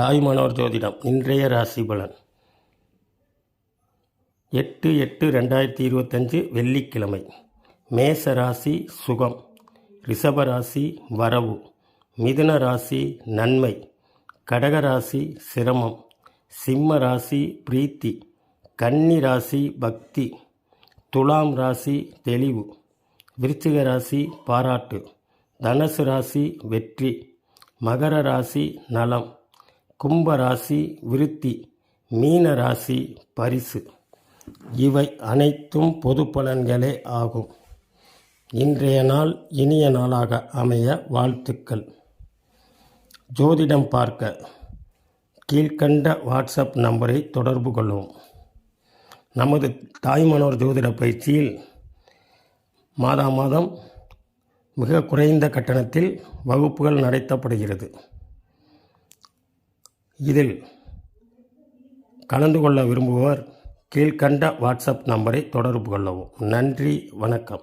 தாய்மானவர் ஜோதிடம் இன்றைய ராசி பலன். எட்டு எட்டு ரெண்டாயிரத்தி இருபத்தஞ்சு வெள்ளிக்கிழமை. மேச ராசி சுகம். ரிஷப ராசி வரவு. மிதுன ராசி நன்மை. கடக ராசி சிரமம். சிம்ம ராசி பிரீத்தி. கன்னி ராசி பக்தி. துலாம் ராசி தெளிவு. விருச்சிக ராசி பாராட்டு. தனுசு ராசி வெற்றி. மகர ராசி நலம். கும்பராசி விருத்தி மீன ராசி பரிசு. இவை அனைத்தும் பொது பலன்களே ஆகும். இன்றைய நாள் இனிய நாளாக அமைய வாழ்த்துக்கள். ஜோதிடம் பார்க்க. கீழ்கண்ட வாட்ஸ்அப் நம்பரை தொடர்பு கொள்ளவும் நமது தாய்மனோர் ஜோதிட பயிற்சியில் மாதா மாதம் மிக குறைந்த கட்டணத்தில் வகுப்புகள் நடத்தப்படுகிறது. இதில் கலந்து கொள்ள விரும்புவோர் கீழ்கண்ட வாட்ஸ்அப் நம்பரை தொடர்பு கொள்ளவும். நன்றி வணக்கம்.